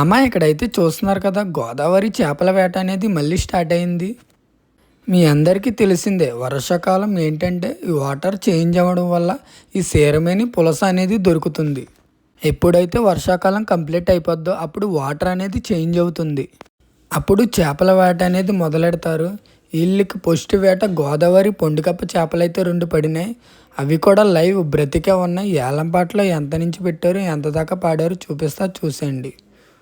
అమ్మ ఇక్కడైతే చూస్తున్నారు కదా గోదావరి చేపల వేట అనేది మళ్ళీ స్టార్ట్ అయింది. మీ అందరికీ తెలిసిందే వర్షాకాలం ఏంటంటే ఈ వాటర్ చేంజ్ అవ్వడం వల్ల ఈ సేరమేని పులస అనేది దొరుకుతుంది. ఎప్పుడైతే వర్షాకాలం కంప్లీట్ అయిపోద్దో అప్పుడు వాటర్ అనేది చేంజ్ అవుతుంది. అప్పుడు చేపల వేట అనేది మొదలెడతారు. వీళ్ళకి పొష్టి వేట గోదావరి పొండుకప్ప చేపలైతే రెండు పడినాయి. అవి కూడా లైవ్ బ్రతికే ఉన్నాయి ఏలంపాట్లో ఎంత నుంచి పెట్టారు ఎంత దాకా పాడారు చూపిస్తా చూసేయండి.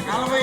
నలభై